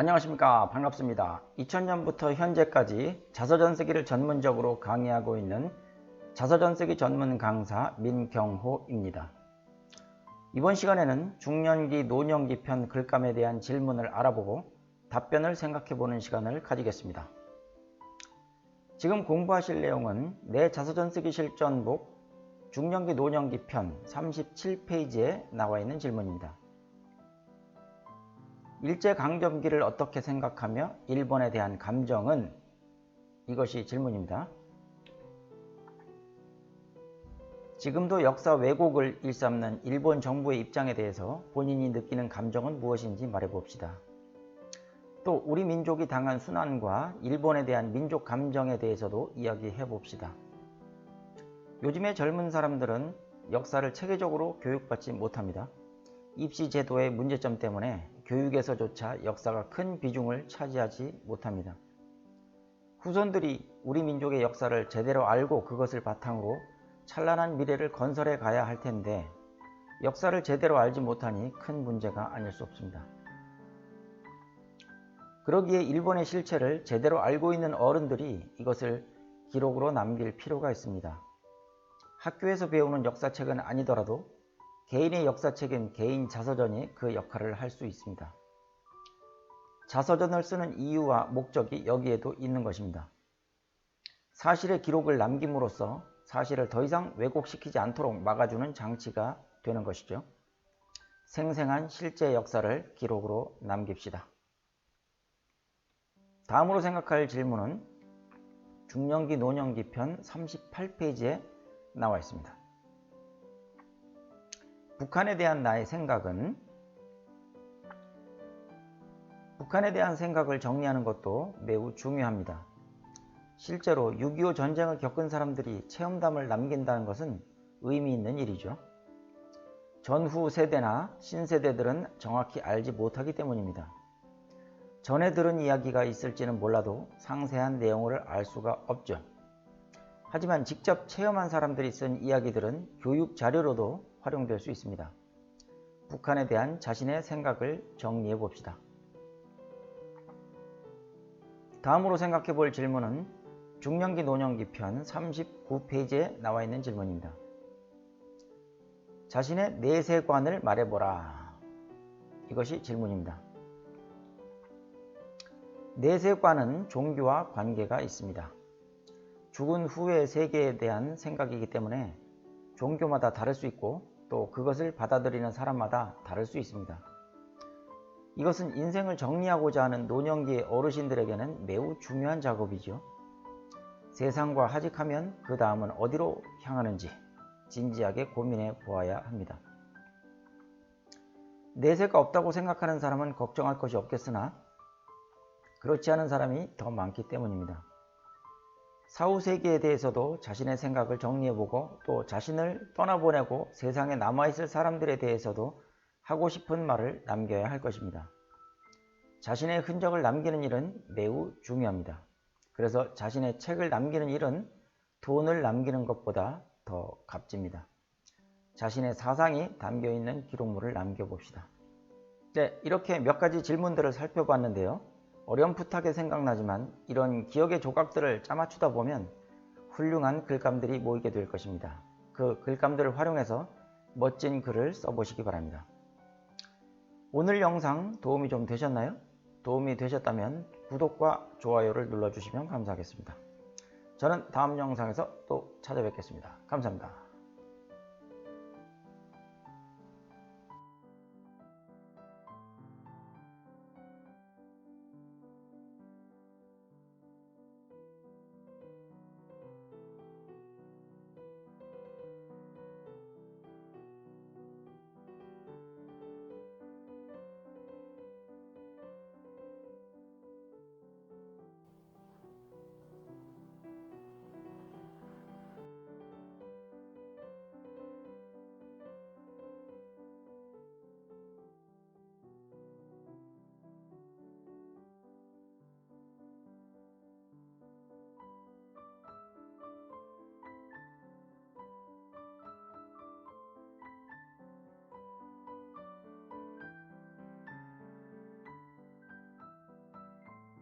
안녕하십니까. 반갑습니다. 2000년부터 현재까지 자서전쓰기를 전문적으로 강의하고 있는 자서전쓰기 전문 강사 민경호입니다. 이번 시간에는 중년기 노년기 편 글감에 대한 질문을 알아보고 답변을 생각해 보는 시간을 가지겠습니다. 지금 공부하실 내용은 내 자서전쓰기 실전북 중년기 노년기 편 37페이지에 나와 있는 질문입니다 일제강점기를 어떻게 생각하며 일본에 대한 감정은 이것이 질문입니다. 지금도 역사 왜곡을 일삼는 일본 정부의 입장에 대해서 본인이 느끼는 감정은 무엇인지 말해봅시다. 또 우리 민족이 당한 순환과 일본에 대한 민족 감정에 대해서도 이야기해 봅시다. 요즘의 젊은 사람들은 역사를 체계적으로 교육받지 못합니다. 입시 제도의 문제점 때문에 교육에서조차 역사가 큰 비중을 차지하지 못합니다. 후손들이 우리 민족의 역사를 제대로 알고 그것을 바탕으로 찬란한 미래를 건설해 가야 할 텐데 역사를 제대로 알지 못하니 큰 문제가 아닐 수 없습니다. 그러기에 일본의 실체를 제대로 알고 있는 어른들이 이것을 기록으로 남길 필요가 있습니다. 학교에서 배우는 역사책은 아니더라도 개인의 역사책인 개인 자서전이 그 역할을 할 수 있습니다. 자서전을 쓰는 이유와 목적이 여기에도 있는 것입니다. 사실의 기록을 남김으로써 사실을 더 이상 왜곡시키지 않도록 막아주는 장치가 되는 것이죠. 생생한 실제 역사를 기록으로 남깁시다. 다음으로 생각할 질문은 중년기 노년기 편 38페이지에 나와 있습니다. 북한에 대한 나의 생각은 북한에 대한 생각을 정리하는 것도 매우 중요합니다. 실제로 6.25 전쟁을 겪은 사람들이 체험담을 남긴다는 것은 의미 있는 일이죠. 전후 세대나 신세대들은 정확히 알지 못하기 때문입니다. 전에 들은 이야기가 있을지는 몰라도 상세한 내용을 알 수가 없죠. 하지만 직접 체험한 사람들이 쓴 이야기들은 교육 자료로도 활용될 수 있습니다. 북한에 대한 자신의 생각을 정리해 봅시다. 다음으로 생각해 볼 질문은 중년기 노년기 편 39페이지에 나와 있는 질문입니다. 자신의 내세관을 말해보라. 이것이 질문입니다. 내세관은 종교와 관계가 있습니다. 죽은 후의 세계에 대한 생각이기 때문에 종교마다 다를 수 있고 또 그것을 받아들이는 사람마다 다를 수 있습니다. 이것은 인생을 정리하고자 하는 노년기의 어르신들에게는 매우 중요한 작업이죠. 세상과 하직하면 그 다음은 어디로 향하는지 진지하게 고민해 보아야 합니다. 내세가 없다고 생각하는 사람은 걱정할 것이 없겠으나 그렇지 않은 사람이 더 많기 때문입니다. 사후 세계에 대해서도 자신의 생각을 정리해보고 또 자신을 떠나보내고 세상에 남아있을 사람들에 대해서도 하고 싶은 말을 남겨야 할 것입니다. 자신의 흔적을 남기는 일은 매우 중요합니다. 그래서 자신의 책을 남기는 일은 돈을 남기는 것보다 더 값집니다. 자신의 사상이 담겨 있는 기록물을 남겨봅시다. 네, 이렇게 몇 가지 질문들을 살펴봤는데요. 어렴풋하게 생각나지만 이런 기억의 조각들을 짜맞추다 보면 훌륭한 글감들이 모이게 될 것입니다. 그 글감들을 활용해서 멋진 글을 써보시기 바랍니다. 오늘 영상 도움이 좀 되셨나요? 도움이 되셨다면 구독과 좋아요를 눌러주시면 감사하겠습니다. 저는 다음 영상에서 또 찾아뵙겠습니다. 감사합니다.